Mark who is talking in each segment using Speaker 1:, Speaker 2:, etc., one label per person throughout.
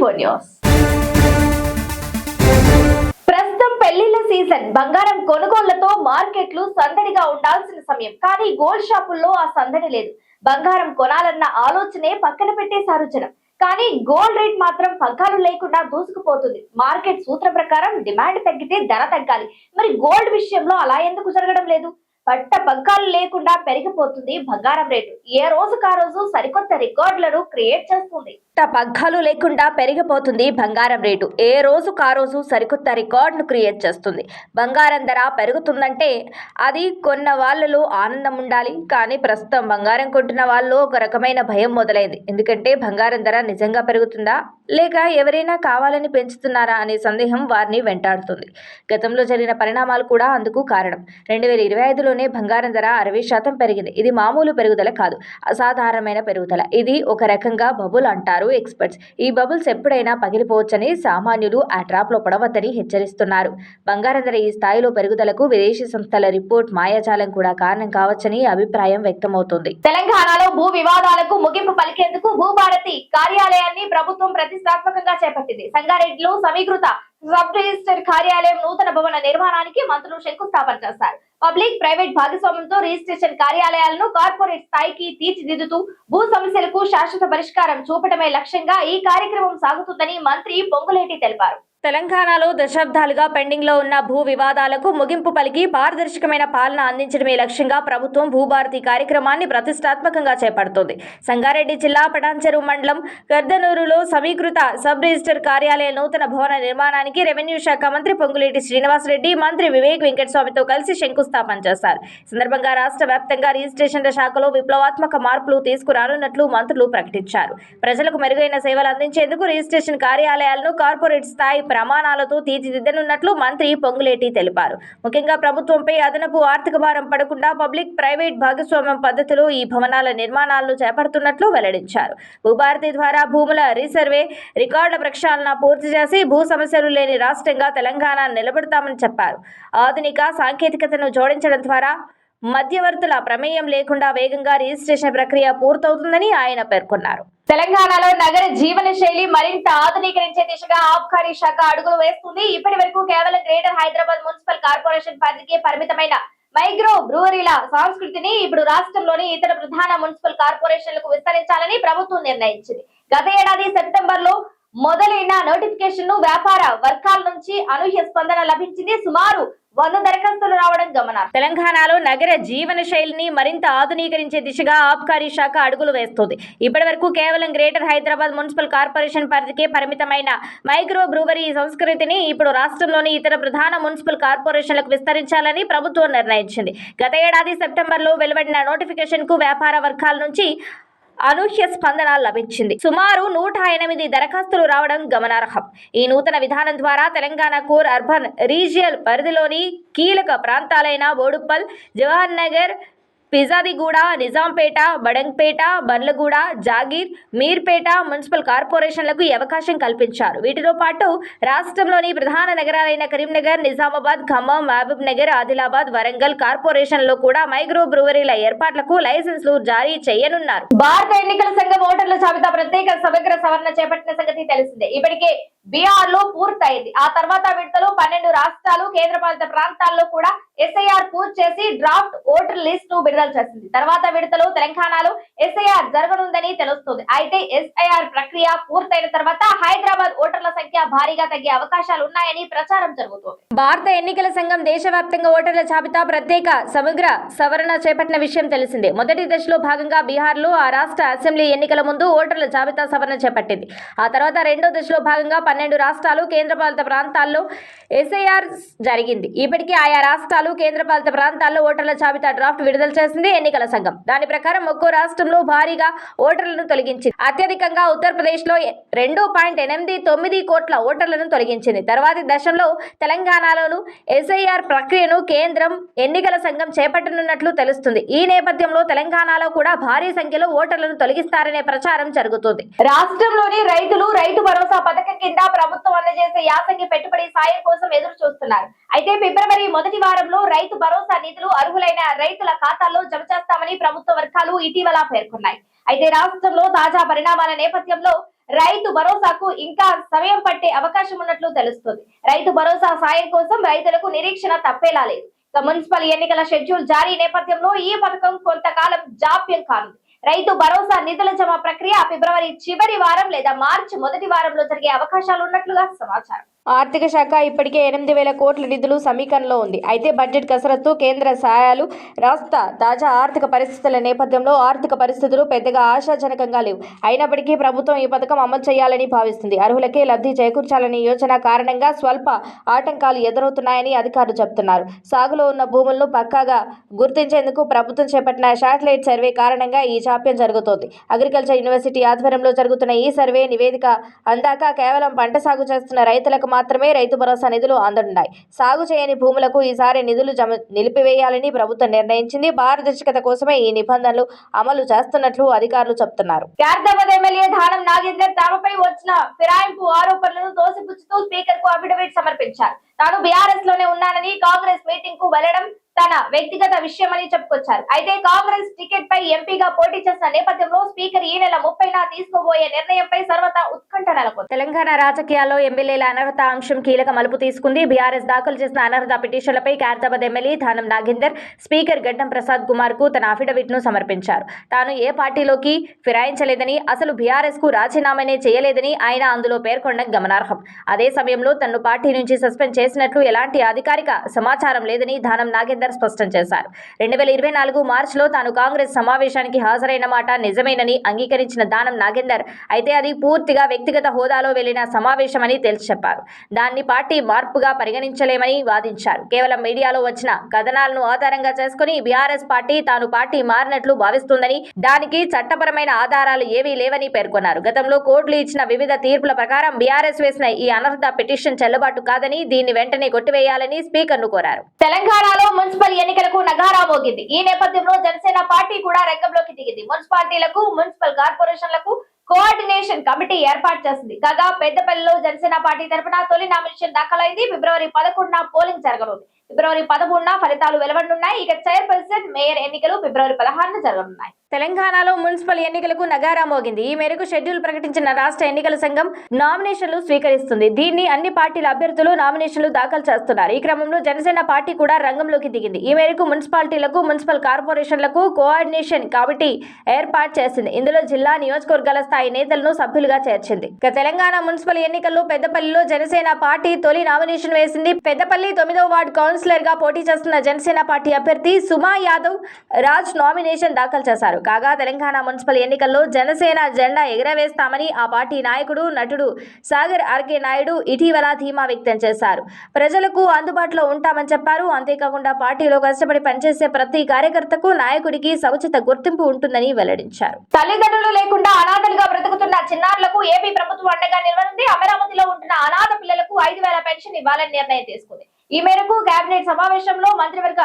Speaker 1: Four news ప్రస్తుతం పెళ్ళిళ్ళ season. బంగారం కొనుగోళ్ళతో మార్కెట్లు సందడిగా ఉండాల్సిన సమయం. కానీ గోల్డ్ షాపుల్లో ఆ సందడి లేదు. బంగారం కొనాలన్న ఆలోచనే పక్కన పెట్టేశారు జనం. కానీ గోల్డ్ రేట్ మాత్రం పగ్గాలు లేకుండా దూసుకుపోతుంది. మార్కెట్ సూత్రం ప్రకారం డిమాండ్ తగ్గితే ధర తగ్గాలి. మరి గోల్డ్ విషయంలో అలా ఎందుకు జరగడం లేదు? పట్ట పగ్గాలు లేకుండా పెరిగిపోతుంది బంగారం రేటు. ఏ రోజుకా రోజు సరికొత్త రికార్డులను క్రియేట్ చేస్తుంది. పట్ట పగ్గాలు లేకుండా పెరిగిపోతుంది బంగారం రేటు. ఏ రోజు కా రోజు సరికొత్త రికార్డును క్రియేట్ చేస్తుంది. బంగారం ధర పెరుగుతుందంటే అది కొన్న వాళ్ళలో ఆనందం ఉండాలి. కానీ ప్రస్తుతం బంగారం కొంటున్న వాళ్ళు ఒక రకమైన భయం మొదలైంది. ఎందుకంటే బంగారం ధర నిజంగా పెరుగుతుందా? లేక ఎవరైనా కావాలని పెంచుతున్నారా అనే సందేహం వారిని వెంటాడుతుంది. గతంలో జరిగిన పరిణామాలు కూడా అందుకు కారణం. రెండు వేల ఇరవై ఐదులోనే బంగారం ధర అరవై శాతం పెరిగింది. ఇది మామూలు పెరుగుదల కాదు అసాధారణమైన పెరుగుదల. ఇది ఒక రకంగా బబుల్ అంటారు. ఎక్స్పర్ట్స్ ఈ బబుల్స్ ఎప్పుడైనా పగిలిపోవచ్చని సామాన్యులు ఆ ట్రాప్లో పడవద్దని హెచ్చరిస్తున్నారు. బంగారం ధర ఈ స్థాయిలో పెరుగుదలకు విదేశీ సంస్థల రిపోర్ట్ మాయాజాలం కూడా కారణం కావచ్చని అభిప్రాయం వ్యక్తమవుతోంది. తెలంగాణలో భూ వివాదాలకు ముగింపు పలికేందుకు భూభారతి కార్యాలయాన్ని ప్రభుత్వం ప్రతిష్టాత్మకంగా చేపట్టింది. సంగారెడ్డిలో సమీకృత సబ్ రిజిస్టర్ కార్యాలయం నూతన భవన నిర్మాణానికి మంత్రులు శంకుస్థాపన చేస్తారు పబ్లిక్ ప్రైవేట్ భాగస్వామ్యంతో రిజిస్ట్రేషన్ కార్యాలయాలను కార్పొరేట్ స్థాయికి తీర్చిదిద్దుతూ భూ సమస్యలకు శాశ్వత పరిష్కారం చూపటమే లక్ష్యంగా ఈ కార్యక్రమం సాగుతుందని మంత్రి పొంగులేటి తెలిపారు. తెలంగాణలో దశాబ్దాలుగా పెండింగ్లో ఉన్న భూ వివాదాలకు ముగింపు పలికి పారదర్శకమైన పాలన అందించడమే లక్ష్యంగా ప్రభుత్వం భూభారతి కార్యక్రమాన్ని ప్రతిష్టాత్మకంగా చేపడుతోంది. సంగారెడ్డి జిల్లా పటాన్చెరు మండలం గర్దనూరులో సమీకృత సబ్ రిజిస్టర్ కార్యాలయ నూతన భవన నిర్మాణానికి రెవెన్యూ శాఖ మంత్రి పొంగులేటి శ్రీనివాసరెడ్డి మంత్రి వివేక్ వెంకటస్వామితో కలిసి శంకుస్థాపన చేశారు. సందర్భంగా రాష్ట్ర వ్యాప్తంగా రిజిస్ట్రేషన్ల శాఖలో విప్లవాత్మక మార్పులు తీసుకురానున్నట్లు మంత్రులు ప్రకటించారు. ప్రజలకు మెరుగైన సేవలు అందించేందుకు రిజిస్ట్రేషన్ కార్యాలయాలను కార్పొరేట్ స్థాయి ప్రమాణాలతో తీర్చిదిద్దనున్నట్లు మంత్రి పొంగులేటి తెలిపారు. ముఖ్యంగా ప్రభుత్వంపై అదనపు ఆర్థిక భారం పడకుండా పబ్లిక్ ప్రైవేట్ భాగస్వామ్యం పద్ధతిలో ఈ భవనాల నిర్మాణాలను చేపడుతున్నట్లు వెల్లడించారు. భూభారతి ద్వారా భూముల రీసర్వే రికార్డుల ప్రక్షాళన పూర్తి చేసి భూ సమస్యలు లేని రాష్ట్రంగా తెలంగాణ నిలబెడతామని చెప్పారు. ఆధునిక సాంకేతికతను జోడించడం ద్వారా మధ్యవర్తుల ప్రమేయం లేకుండా వేగంగా రిజిస్ట్రేషన్ ప్రక్రియ పూర్తవుతుందని ఆయన పేర్కొన్నారు. తెలంగాణలో నగర జీవన శైలి మరింత ఆధునీకరించే దిశగా ఆబ్కారీ శాఖ అడుగులు వేస్తుంది. ఇప్పటి వరకు కేవలం గ్రేటర్ హైదరాబాద్ మున్సిపల్ కార్పొరేషన్ పరిధికే పరిమితమైన మైక్రో బ్రూవరీల సంస్కృతిని ఇప్పుడు రాష్ట్రంలోని ఇతర ప్రధాన మున్సిపల్ కార్పొరేషన్లకు విస్తరించాలని ప్రభుత్వం నిర్ణయించింది. గత ఏడాది సెప్టెంబర్లో మొదలైన నోటిఫికేషన్ను వ్యాపార వర్గాల నుంచి అనూహ్య స్పందన లభించింది. సుమారు వంద దరఖాస్తులు రావడం గమనార్హం. తెలంగాణలో నగర జీవన శైలిని మరింత ఆధునీకరించే దిశగా ఆబ్కారీ శాఖ అడుగులు వేస్తుంది. ఇప్పటి వరకు కేవలం గ్రేటర్ హైదరాబాద్ మున్సిపల్ కార్పొరేషన్ పరిధికే పరిమితమైన మైక్రో బ్రూవరీ సంస్కృతిని ఇప్పుడు రాష్ట్రంలోని ఇతర ప్రధాన మున్సిపల్ కార్పొరేషన్లకు విస్తరించాలని ప్రభుత్వం నిర్ణయించింది. గత ఏడాది సెప్టెంబర్లో వెలువడిన నోటిఫికేషన్కు వ్యాపార వర్గాల నుంచి అనూహ్య స్పందన లభించింది. సుమారు నూట ఎనిమిది దరఖాస్తులు రావడం గమనార్హం. ఈ నూతన విధానం ద్వారా తెలంగాణ కోర్ అర్బన్ రీజియల్ పరిధిలోని కీలక ప్రాంతాలైన బోడుప్పల్ జవహర్ నగర్ పిజాదిగూడ నిజాంపేట బడంగ్పేట బండ్లగూడ జాగీర్ మీర్పేట మున్సిపల్ కార్పొరేషన్లకు ఈ అవకాశం కల్పించారు. వీటితో పాటు రాష్ట్రంలోని ప్రధాన నగరాలైన కరీంనగర్ నిజామాబాద్ ఖమ్మం మహబూబ్ నగర్ ఆదిలాబాద్ వరంగల్ కార్పొరేషన్లో కూడా మైక్రో బ్రూవరీల ఏర్పాట్లకు లైసెన్సులు జారీ చేయనున్నారు. భారత ఎన్నికల సంఘం ఓటర్ల జాబితా ప్రత్యేక సమగ్ర సవరణ చేపట్టిన సంగతి తెలిసిందే. ఇప్పటికే బీహార్లో పూర్తయింది. ఆ తర్వాత విడతలో పన్నెండు రాష్ట్రాలు కేంద్రపాలిత ప్రాంతాల్లో కూడా ఎస్ఐఆర్ పూర్తి చేసి డ్రాఫ్ట్ ఓటర్ లిస్ట్ను విడుదల చేసింది. తర్వాత విడతలో తెలంగాణలో ఎస్ఐఆర్ జరగనుందని తెలుస్తుంది. అయితే ఎస్ఐఆర్ ప్రక్రియ పూర్తయిన తర్వాత హైదరాబాద్ ఓటర్ల సంఖ్య భారీగా తగ్గే అవకాశాలు ఉన్నాయని ప్రచారం జరుగుతోంది. భారత ఎన్నికల సంఘం దేశవ్యాప్తంగా ఓటర్ల జాబితా ప్రత్యేక సమగ్ర సవరణ చేపట్టిన విషయం తెలిసిందే. మొదటి దశలో భాగంగా బీహార్లో ఆ రాష్ట్ర అసెంబ్లీ ఎన్నికల ముందు ఓటర్ల జాబితా సవరణ చేపట్టింది. ఆ తర్వాత రెండో దశలో భాగంగా పన్నెండు రాష్ట్రాలు కేంద్రపాలిత ప్రాంతాల్లో ఎస్ఐఆర్ జరిగింది. ఇప్పటికే ఆయా రాష్ట్రాలు కేంద్రపాలిత ప్రాంతాల్లో ఓటర్ల జాబితా డ్రాఫ్ట్ విడుదల చేసింది ఎన్నికల సంఘం. దాని ప్రకారం ఒక్కో రాష్ట్రంలో భారీగా ఓటర్లను తొలగించింది. అత్యధికంగా ఉత్తరప్రదేశ్లో రెండు పాయింట్ ఎనిమిది తొమ్మిది కోట్ల ఓటర్లను తొలగించింది. తర్వాతి దశలో తెలంగాణలోను ఎస్ఐఆర్ ప్రక్రియను కేంద్రం ఎన్నికల సంఘం చేపట్టనున్నట్లు తెలుస్తుంది. ఈ నేపథ్యంలో తెలంగాణలో కూడా భారీ సంఖ్యలో ఓటర్లను తొలగిస్తారనే ప్రచారం జరుగుతుంది. రాష్ట్రంలోని రైతులు రైతు భరోసా పథకం కింద ప్రభుత్వం అందజేసే యాసంగి పెట్టుబడి సాయం కోసం ఎదురు చూస్తున్నారు. అయితే ఫిబ్రవరి మొదటి వారంలో రైతు భరోసా నిధులు అర్హులైన రైతుల ఖాతాల్లో జమ చేస్తామని ప్రభుత్వ వర్గాలు ఇటీవల పేర్కొన్నాయి. అయితే రాష్ట్రంలో తాజా పరిణామాల నేపథ్యంలో రైతు భరోసాకు ఇంకా సమయం పట్టే అవకాశం ఉన్నట్లు తెలుస్తుంది. రైతు భరోసా సాయం కోసం రైతులకు నిరీక్షణ తప్పేలా లేదు. మున్సిపల్ ఎన్నికల షెడ్యూల్ జారీ నేపథ్యంలో ఈ పథకం కొంతకాలం జాప్యం కానుంది. రైతు భరోసా నిధుల జమ ప్రక్రియ ఫిబ్రవరి చివరి వారం లేదా మార్చి మొదటి వారంలో జరిగే అవకాశాలు ఉన్నట్లుగా సమాచారం. ఆర్థిక శాఖ ఇప్పటికే ఎనిమిది వేల కోట్ల నిధులు సమీకరణలో ఉంది. అయితే బడ్జెట్ కసరత్తు కేంద్ర సహాయాలు రాష్ట్ర తాజా ఆర్థిక పరిస్థితుల నేపథ్యంలో ఆర్థిక పరిస్థితులు పెద్దగా ఆశాజనకంగా లేవు. అయినప్పటికీ ప్రభుత్వం ఈ పథకం అమలు చేయాలని భావిస్తుంది. అర్హులకే లబ్ధి చేకూర్చాలనే యోచన కారణంగా స్వల్ప ఆటంకాలు ఎదురవుతున్నాయని అధికారులు చెబుతున్నారు. సాగులో ఉన్న భూములను పక్కాగా గుర్తించేందుకు ప్రభుత్వం చేపట్టిన శాటిలైట్ సర్వే కారణంగా ఈ జాప్యం జరుగుతోంది. అగ్రికల్చర్ యూనివర్సిటీ ఆధ్వర్యంలో జరుగుతున్న ఈ సర్వే నివేదిక అందాక కేవలం పంట సాగు చేస్తున్న రైతులకు మాత్రమే రైతు భరోసా నిధులు అందనున్నాయి. సాగు చేయని భూములకు ఈసారి నిధులు జమ నిలిపివేయాలని ప్రభుత్వం నిర్ణయించింది. పారదర్శకత కోసమే ఈ నిబంధనలు అమలు చేస్తున్నట్లు అధికారులు చెబుతున్నారు. ఎమ్మెల్యే ధానం నాగేందర్ తమపై వచ్చిన ఫిరాయింపు ఆరోపణలను తోసిపుచ్చుతూ స్పీకర్కు అఫిడవిట్ సమర్పించారు. తాను బీఆర్ఎస్లోనే ఉన్నానని కాంగ్రెస్ మీటింగ్కు వెళ్ళడం తన వ్యక్తిగత విషయమని చెప్పుకొచ్చారు. అయితే కాంగ్రెస్ టికెట్ పై ఎంపీగా పోటీ చేసిన నేపథ్యంలో స్పీకర్ ఈ నెల ముప్పైన తీసుకోబోయే నిర్ణయంపై సర్వత ఉత్కంఠ నెలకొంది. తెలంగాణ రాజకీయాల్లో ఎమ్మెల్యేల అనర్హత అంశం కీలక మలుపు తీసుకుంది. బీఆర్ఎస్ దాఖలు చేసిన అనర్హత పిటిషన్లపై ఖైరతాబాద్ ఎమ్మెల్యే ధానం నాగేందర్ స్పీకర్ గడ్డం ప్రసాద్ కుమార్కు తన అఫిడవిట్ను సమర్పించారు. తాను ఏ పార్టీలోకి ఫిరాయించలేదని అసలు బీఆర్ఎస్కు రాజీనామానే చేయలేదని ఆయన అందులో పేర్కొనడం గమనార్హం. అదే సమయంలో తనను పార్టీ నుంచి సస్పెండ్ చేసినట్లు ఎలాంటి అధికారిక సమాచారం లేదని ధానం నాగేందర్ స్పష్టం చేశారు. రెండు వేల ఇరవై నాలుగు మార్చిలో తాను కాంగ్రెస్ సమావేశానికి హాజరైన మాట నిజమేనని అంగీకరించిన దానం నాగేందర్. అయితే అది పూర్తిగా వ్యక్తిగత హోదాలో వెళ్ళిన సమావేశమని తేల్చి చెప్పారు దాన్ని పార్టీ మార్పుగా పరిగణించలేమని వాదించారు. కేవలం మీడియాలో వచ్చిన కథనాలను ఆధారంగా చేసుకుని బీఆర్ఎస్ పార్టీ తాను పార్టీ మారినట్లు భావిస్తుందని దానికి చట్టపరమైన ఆధారాలు ఏవీ లేవని పేర్కొన్నారు. గతంలో కోర్టులు ఇచ్చిన వివిధ తీర్పుల ప్రకారం బీఆర్ఎస్ వేసిన ఈ అనర్హత పిటిషన్ చెల్లుబాటు కాదని దీన్ని వెంటనే కొట్టివేయాలని స్పీకర్ను కోరారు. తెలంగాణలో మున్సిపల్ ఎన్నికలకు నగారా మోగింది. ఈ నేపథ్యంలో జనసేన పార్టీ కూడా రంగంలోకి దిగింది. మున్సిపాలిటీలకు మున్సిపల్ కార్పొరేషన్లకు కోఆర్డినేషన్ కమిటీ ఏర్పాటు చేసింది. కాగా పెద్దపల్లిలో జనసేన పార్టీ తరపున తొలి నామినేషన్ దాఖలైంది. ఫిబ్రవరి పదకొండున పోలింగ్ జరగనుంది. ఫిబ్రవరి పదమూడున ఫలితాలు వెలువడనున్నాయి. ఇక చైర్పర్సన్ మేయర్ ఎన్నికలు ఫిబ్రవరి పదహారున జరగనున్నాయి. తెలంగాణలో మున్సిపల్ ఎన్నికలకు నగారా మోగింది. ఈ మేరకు షెడ్యూల్ ప్రకటించిన రాష్ట్ర ఎన్నికల సంఘం నామినేషన్లు స్వీకరిస్తుంది. దీన్ని అన్ని పార్టీల అభ్యర్థులు నామినేషన్లు దాఖలు చేస్తున్నారు. ఈ క్రమంలో జనసేన పార్టీ కూడా రంగంలోకి దిగింది. ఈ మేరకు మున్సిపాలిటీలకు మున్సిపల్ కార్పొరేషన్లకు కోఆర్డినేషన్ కమిటీ ఏర్పాటు చేసింది. ఇందులో జిల్లా నియోజకవర్గాల స్థాయి నేతలను సభ్యులుగా చేర్చింది. ఇక తెలంగాణ మున్సిపల్ ఎన్నికల్లో పెద్దపల్లిలో జనసేన పార్టీ తొలి నామినేషన్ వేసింది. పెద్దపల్లి తొమ్మిదవ వార్డు కౌన్సిలర్గా పోటీ చేస్తున్న జనసేన పార్టీ అభ్యర్థి సుమా యాదవ్ రాజ్ నామినేషన్ దాఖలు చేశారు. కాగా తెలంగాణ మున్సిపల్ ఎన్నికల్లో జనసేన జెండా ఎగరవేస్తామని ఆ పార్టీ నాయకుడు నటుడు సాగర్ ఆర్కే నాయుడు ఇటీవల ధీమా వ్యక్తం చేశారు. ప్రజలకు అందుబాటులో ఉంటామని చెప్పారు. అంతేకాకుండా పార్టీలో కష్టపడి పనిచేసే ప్రతి కార్యకర్తకు నాయకుడికి సముచిత గుర్తింపు ఉంటుందని వెల్లడించారు. తల్లిదండ్రులు లేకుండా అనాథలుగా బ్రతుకుతున్న చిన్నారులకు ఏపీ ప్రభుత్వం అండగా నిలవనుంది. అమరావతిలో ఉంటున్న అనాథ పిల్లలకు ఐదు వేల పెన్షన్ ఇవ్వాలని నిర్ణయం తీసుకుంది. ఈ మేరకు కేబినెట్ సమావేశంలో మంత్రివర్గ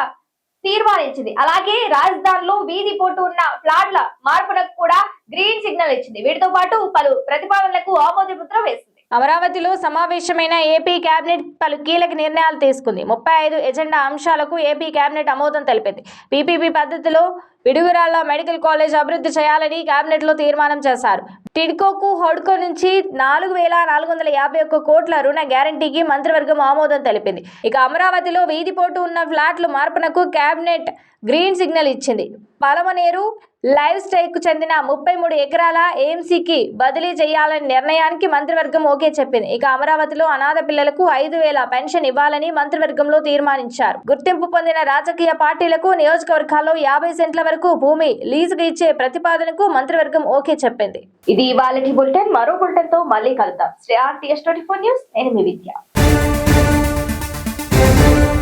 Speaker 1: తీర్మానించింది అలాగే రాజధానిలో వీధి పోటు ఉన్న ఫ్లాట్ల మార్పులకు కూడా గ్రీన్ సిగ్నల్ ఇచ్చింది. వీటితో పాటు పలు ప్రతిపాదనలకు ఆమోదముద్ర వేసింది. అమరావతిలో సమావేశమైన ఏపీ కేబినెట్ పలు కీలక నిర్ణయాలు తీసుకుంది. ముప్పై ఐదు ఎజెండా అంశాలకు ఏపీ కేబినెట్ ఆమోదం తెలిపింది. పీపీపీ పద్ధతిలో విడుగురాల్లో మెడికల్ కాలేజ్ అభివృద్ధి చేయాలని కేబినెట్లో తీర్మానం చేశారు. టిడ్కోకు హోడ్కో నుంచి నాలుగు వేల నాలుగు వందల యాభై ఒక్క కోట్ల రుణ గ్యారంటీకి మంత్రివర్గం ఆమోదం తెలిపింది. ఇక అమరావతిలో వీధిపోటు ఉన్న ఫ్లాట్లు మార్పునకు కేబినెట్ గ్రీన్ సిగ్నల్ ఇచ్చింది. పలమనేరు లైవ్ స్టైక్ చెందిన ముప్పై మూడు ఎకరాల ఏఎంసీకి బదిలీ చేయాలని నిర్ణయానికి మంత్రివర్గం ఓకే చెప్పింది. ఇక అమరావతిలో అనాథ పిల్లలకు ఐదు వేల పెన్షన్ ఇవ్వాలని మంత్రివర్గంలో తీర్మానించారు. గుర్తింపు పొందిన రాజకీయ పార్టీలకు నియోజకవర్గాల్లో యాభై సెంట్ల వరకు భూమి లీజుకు ఇచ్చే ప్రతిపాదనకు మంత్రివర్గం ఓకే చెప్పింది. ఇది ఇవాళ బులెటిన్. మరో బులెటిన్తో మళ్ళీ కలుద్దాం. Sri RTS twenty four news నేను మీ విద్య.